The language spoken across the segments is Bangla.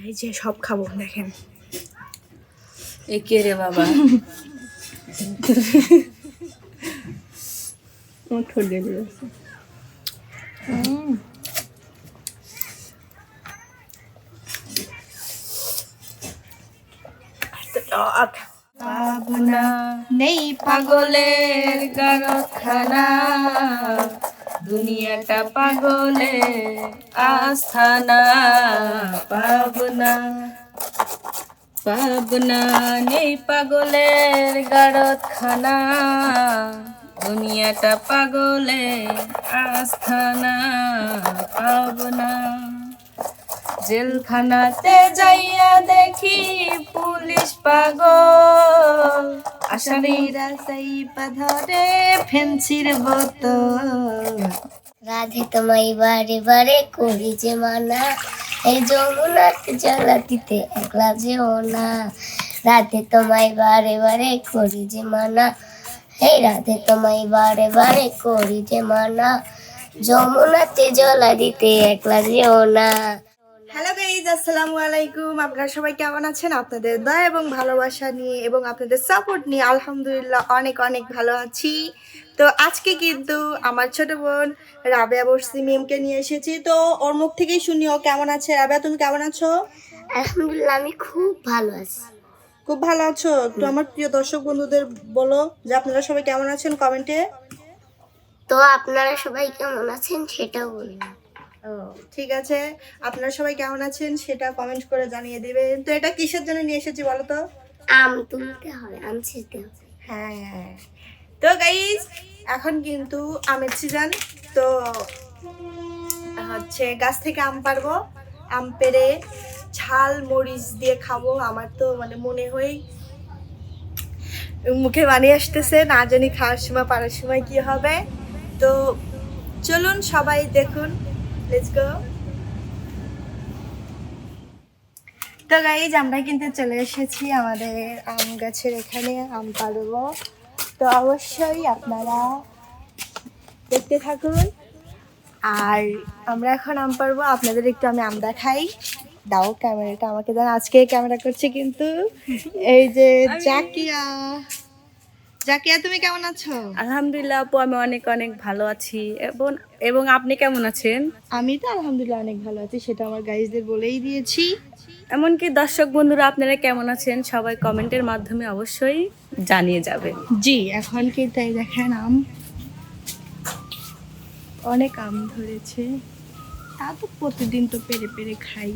এই যে সব খাব দেখেন। এ কে রে বাবা। আমার ঠোঁট দিয়ে দিয়েছে। নেই পাগলের কারখানা দুনিয়াটা পাগলে আস্থানা পাবনা। পাবনা নেই পাগলের গারতখানা দুনিয়াটা পাগলে আস্থানা পাবনা। জেলখানাতে যাইয়া দেখি পুলিশ পাগল। আসামিরা সাইপা ধরে ফেন্সির বোতল। রাধে তোমায় বারে বারে করি যে মানা, এই যমুনাতে জ্বালাতিতে একলা যেও না। রাধে তোমায় বারে বারে করি যে মানা, এই রাধে তোমায় বারে বারে করি যে মানা, যমুনাতে জলা দিতে একলা যেও না। হ্যালো গাইজ আসসালামু আলাইকুম। আপনারা সবাই কেমন আছেন? আপনাদের দয়া এবং ভালোবাসা নিয়ে এবং আপনাদের সাপোর্ট নিয়ে আলহামদুলিল্লাহ অনেক অনেক ভালো আছি। তো আজকে কিন্তু আমার ছোট বোন রাবেয়া বর্ষি মিমকে নিয়ে এসেছি। তো ওর মুখ থেকেই শুনি ও কেমন আছে? রাবেয়া তুমি কেমন আছো? আলহামদুলিল্লাহ আমি খুব ভালো আছি। খুব ভালো আছো? তো আমার প্রিয় দর্শক বন্ধুদের বলো যে আপনারা সবাই কেমন আছেন কমেন্টে? তো আপনারা সবাই কেমন আছেন সেটাও বলুন। ঠিক আছে। আপনারা সবাই কেমন আছেন সেটা কমেন্ট করে জানিয়ে দেবেন। তো এটা কিসের জন্য নিয়ে এসেছি বলো তো? আম তুলতে হবে আম ছিঁড়তে হবে। হ্যাঁ তো গাইজ এখন কিন্তু আমের সিজন তো হচ্ছে গাছ থেকে আম পারব আম পেড়ে ঝাল মরিচ দিয়ে খাব আমার তো মানে মনে হয় মুখে বানিয়ে আসতেছে না জানি খাওয়ার সময় পারার সময় কি হবে। তো চলুন সবাই দেখুন। লেটস গো তো গাইজ আমরা কিন্তু চলে এসেছি আমাদের আম গাছের এখানে আম পারব তো অবশ্যই আপনারা দেখতে থাকুন। আর আমরা এখন আম পারব আপনাদের একটু আমি আম দেখাই। দাও ক্যামেরাটা আমাকে দেন আজকে ক্যামেরা করছে কিন্তু এই যে জাকিয়া। জাকিয়া তুমি কেমন আছো? আলহামদুলিল্লাহ আপু আমি অনেক অনেক ভালো আছি। এবং এবং আপনি কেমন আছেন? আমি তো আলহামদুলিল্লাহ অনেক ভালো আছি সেটা আমার গাইজদের বলেই দিয়েছি। এমনকি দর্শক বন্ধুরা আপনারা কেমন আছেন? সবাই কমেন্টের মাধ্যমে অবশ্যই জানিয়ে যাবেন। জি এখন কি তাই দেখেন আম? অনেক আম ধরেছে। তা তো প্রতিদিন তো পেরে পেরে খাই।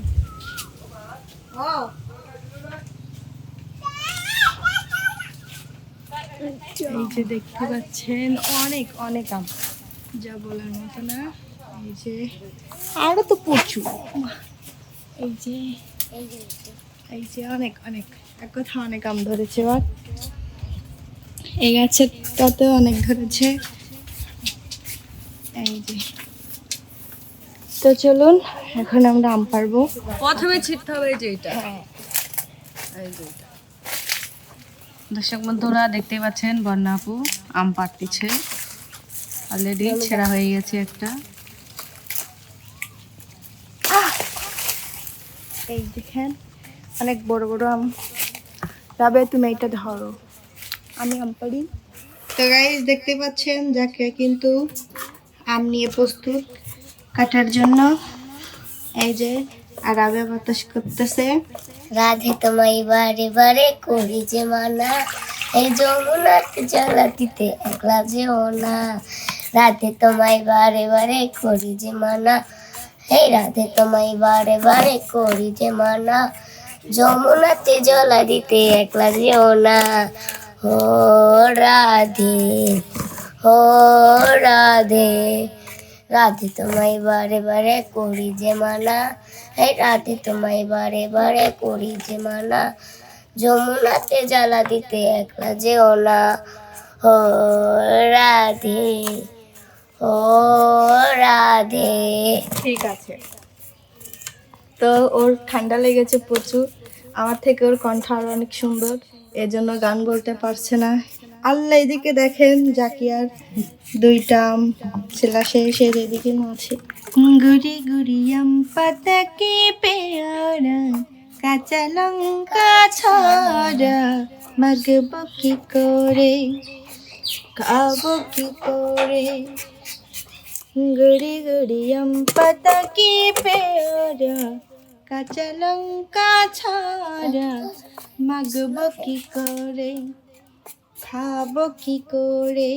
এই যে দেখতে পাচ্ছেন অনেক অনেক আম। যা বলার মতো না। এই যে আরও তো প্রচুর। এই যে এই যে অনেক অনেক এক কথা অনেক আম ধরেছে এবার এই গাছেরটাতে অনেক ধরেছে। এই যে। তো চলুন এখন আমরা আম পারব প্রথমে ছিটতে হবে এই যে এটা। এই যে এটা। দর্শক বন্ধুরা, দেখতেই পাচ্ছেন বন্যা আপু, আম পাড়তিছে। অলরেডি ছেঁড়া হয়ে গেছে একটা। এই দেখেন, অনেক বড় বড় আম। তবে তুমি এটা ধরো। আমি আম পাড়ি। তো গাইজ দেখতে পাচ্ছেন যাকে কিন্তু আম নিয়ে প্রস্তুত কাটার জন্য। এই যে, আর আবে বাতাস করতেছে। রাধে তোমায় বারে বারে করি যে মানা। এই যমুনাতে জ্বালা দিতে একলা যেও না। রাধে তোমায় বারে বারে করি যে মানা। এই রাধে তোমায় বারে বারে করি যে মানা। যমুনাতে জলা দিতে একলা যেও না। ও রাধে ও রাধে। রাধে তোমায় বারে বারে করি যে মানা। এই রাধে তোমায় বারে বারে করি যে মানা, যমুনাতে জ্বালা দিতে একলা যেও না। ও রাধে ও রাধে। ঠিক আছে। তো ওর ঠান্ডা লেগেছে প্রচুর। আমার থেকে ওর কণ্ঠ আরও অনেক সুন্দর। এজন্য গান বলতে পারছে না। আল্লাহ এদিকে দেখেন, জাকিয়ার দুইটা ছেলা শেষ এর এদিকে আছে গুড়ি গুড়ি পাতা কে পেয়ারা, কাঁচা লঙ্কা ছড়া মাগব কি করে? খাব কি করে? গুড়ি গুড়ি আম পাতা কি পেয়ারা, কাঁচা লঙ্কা ছড়া মাগব কি করে? খাব কি করে?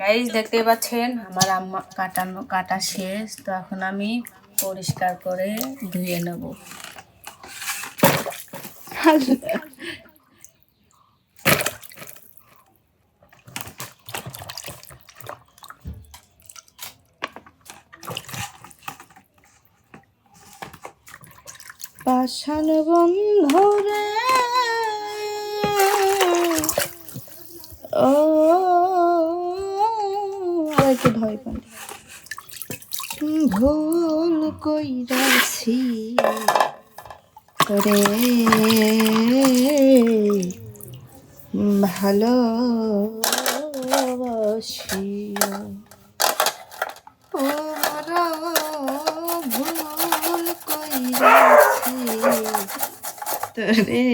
গাইজ দেখতে পাচ্ছেন, আমার আম্মা কাটানো, কাটা শেষ। তো এখন আমি পরিষ্কার করে ধুয়ে নেব। পাষাণ বন্ধুরে ও আর একটু ভয় পাই ভুল কইরাছি রে ভালো ওরা ভুল কইরাছি তোরে।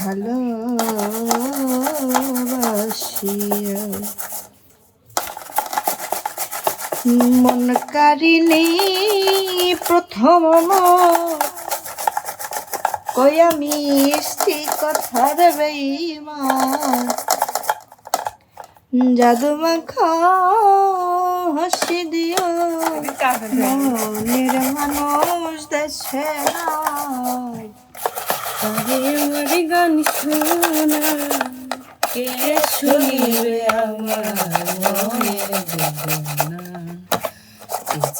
ভালো বাসিয়া মন কারিনি প্রথম কই আমি মিষ্টি কথার বেইমান জাদু হাসি দিও, মনের মানুষ দেশে আমার গান শোনা, কে শুনিবে আমার মনের বেদনা?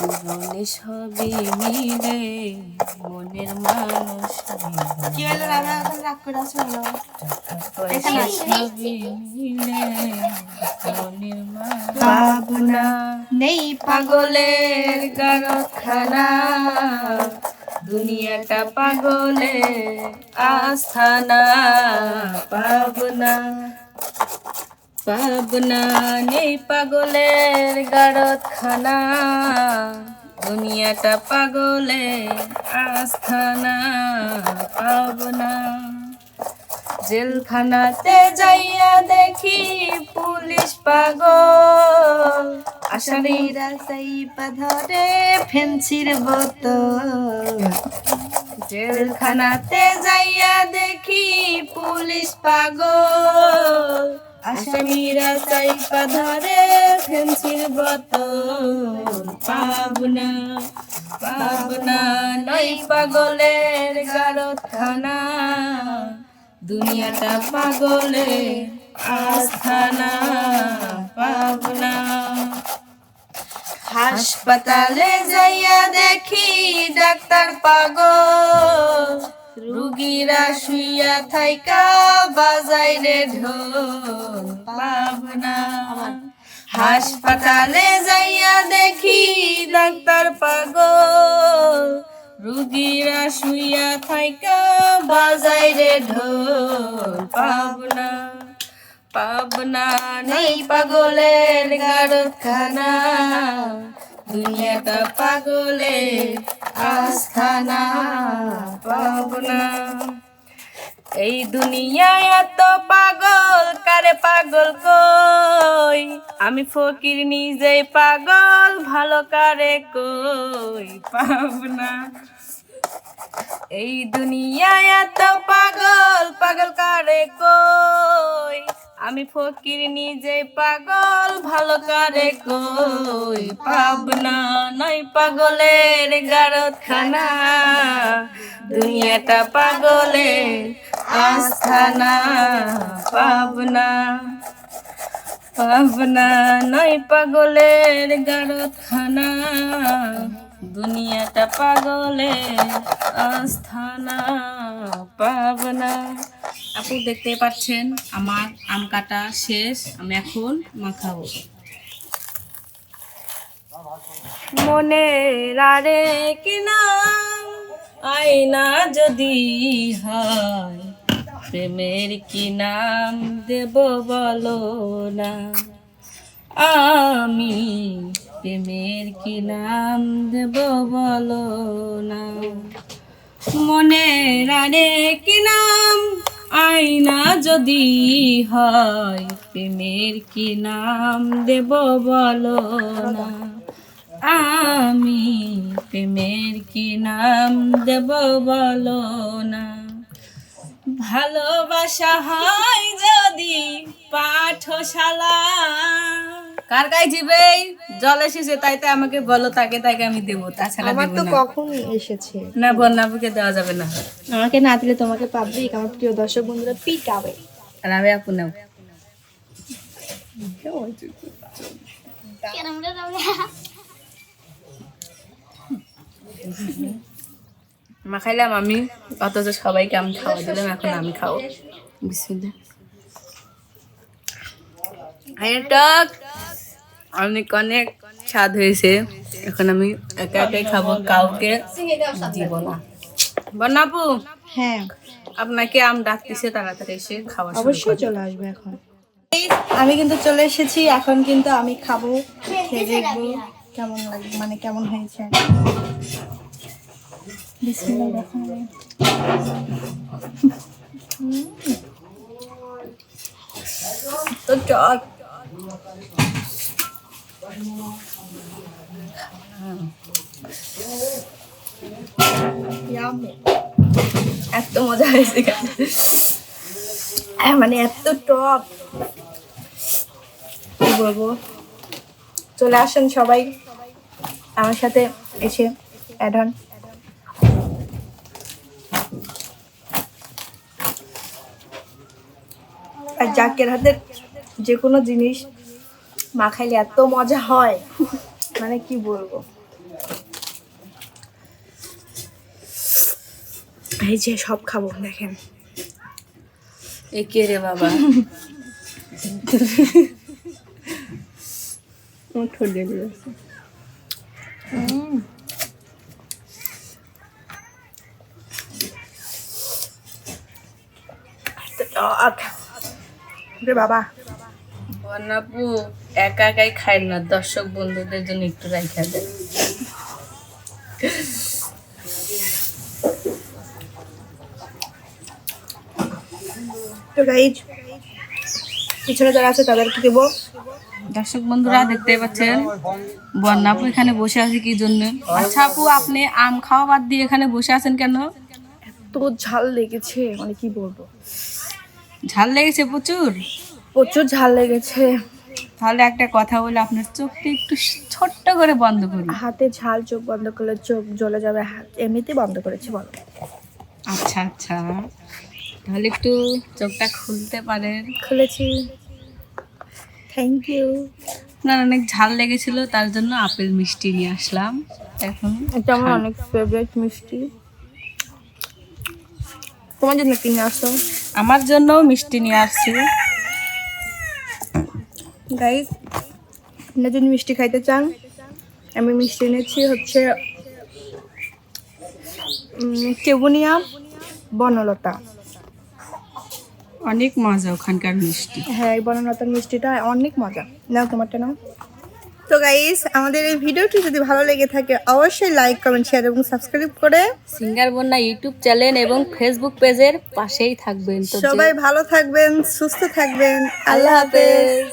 জীবনে সবই মিলে মনের মানুষ। কি হলো রাধা এখন রাগ করে আছো সবই মিলে মনের ভাবনা নেই পাগলের কারখানা দুনিয়াটা পাগলের আস্থানা পাবনা। পাবনা নেই পাগলের গারতখানা দুনিয়াটা পাগলের আস্থানা পাবনা জেলখানাতে যাইয়া দেখি পুলিশ পাগল, আসামিরা সাইপা ধরে ফেন্সির বোতল। জেলখানাতে যাইয়া দেখি পুলিশ পাগল আসামিরা চাইপা ফেন্সির পাবনা পাবনা পাগলের গারতখানা দুনিয়াটা পাগলের আস্থানা, পাবনা। হাসপাতালে যাইয়া দেখি ডাক্তার পাগল রুগীরা শুইয়া থাইকা বাজাই রে পাবনা। হাসপাতালে যাইয়া দেখি ডাক্তার পাগল। রুগীরা শুইয়া থাইকা বাজাই রে পাবনা। পাবনা নেই পাগলের গারখানা দুনিয়াটা পাগলের আস্থানা, পাবনা। এই দুনিয়ায় এত পাগল, কারে পাগল কই? আমি ফকির নিজে পাগল, ভালো কারে কই? পাবনা। এই দুনিয়ায় এত পাগল পাগল কারে কই? আমি ফকির নিজে পাগল, ভালো কারে কই? পাবনা নই পাগলের গারতখানা। দুনিয়াটা পাগলের আস্থানা। পাবনা পাবনা নই পাগলের গারতখানা। দুনিয়াটা পাগলের আস্থানা, পাবনা। আপু দেখতে পাচ্ছেন, আমার আম কাটা শেষ, আমি এখন মাখাবো। মনে রারে কিনা, আয়না যদি হয়, প্রেমের কি নাম দেব বলো না? আমি প্রেমের কি নাম দেব বলো না। মনে রানে কি নাম আয়না যদি হয়, প্রেমের কি নাম দেব বলো না। আমি প্রেমের কি নাম দেব বলো না। ভালোবাসা হয় যদি পাঠশালা কার কাই জিবে? জল এসেছে তাই তাই আমাকে বলো তাকে তাকে আমি দেবো তাছাড়া আমার তো কখন এসেছে। না বন্যাপুকে দেওয়া যাবে না। আমাকে না দিলে তোমাকে পাবলিক আমার প্রিয় দর্শক বন্ধুরা পিটাবে। আর আমি আপু নাও মাখাইলাম আমি অথচ সবাইকে আমি খাওয়া দিলাম এখন আমি খাব। বিসমিল্লাহ। টক। অনেক অনেক স্বাদ হয়েছে। এখন আমি একা একাই খাব কাউকে দিব না। হ্যাঁ। আপনাকে আম ডাকতেছে তাড়াতাড়ি এসে খাওয়া অবশ্যই চলে আসবে এখন। আমি কিন্তু চলে এসেছি এখন কিন্তু আমি খাব খেয়ে দেখব কেমন লাগবে মানে কেমন হয়েছে। বিসমিল্লাহ তো Yummy. এত মজা হয়েছে মানে এত টক। কি বলব? চলে আসেন সবাই। আমার সাথে এসে অ্যাড হন আর জাকের হাতের যে কোনো জিনিস মাখাইলে এত মজা হয়। মানে কি বলব? এই যে সব খাব দেখেন। এ কে রে বাবা। রে বাবা। বন্যাপু একা একাই খায় না দর্শক বন্ধুদের জন্য একটু তো গাইজ পিছনে যারা আছে তাদেরকে দেবো। দর্শক বন্ধুরা দেখতে পাচ্ছেন? বন্যাপু এখানে বসে আছে কি জন্য? আচ্ছা আপু আপনি আম খাওয়া বাদ দিয়ে এখানে বসে আছেন কেন? তো ঝাল লেগেছে মানে কি বলব? ঝাল লেগেছে প্রচুর? প্রচুর ঝাল লেগেছে। তাহলে একটা কথা বলে আপনার চোখটা একটু ছোট্ট করে বন্ধ করুন। হাতে ঝাল চোখ বন্ধ করলে চোখ জ্বলে যাবে হাত এমনিতেই বন্ধ করেছি বলো। আচ্ছা আচ্ছা। তাহলে একটু চোখটা খুলতে পারেন। খুলেছি। থ্যাংক ইউ আপনার অনেক ঝাল লেগেছিল তার জন্য আপেল মিষ্টি নিয়ে আসলাম। এখন এটা আমার অনেক ফেভারিট মিষ্টি। তোমার জন্য কিনে আসো আমার জন্য মিষ্টি নিয়ে আসছি। গাইস আপনারা যদি মিষ্টি খাইতে চান আমি মিষ্টি এনেছি হচ্ছে কেবুনিয়া বনলতা। অনেক মজা ওখানকার মিষ্টি। হ্যাঁ এই বনলতার মিষ্টিটা অনেক মজা। নাও তোমারটা নাও। তো গাইস আমাদের এই ভিডিওটি যদি ভালো লেগে থাকে অবশ্যই লাইক কমেন্ট শেয়ার এবং সাবস্ক্রাইব করে সিঙ্গার বন্যা ইউটিউব চ্যানেল এবং ফেসবুক পেজের পাশেই থাকবেন। সবাই ভালো থাকবেন সুস্থ থাকবেন। আল্লাহ হাফেজ।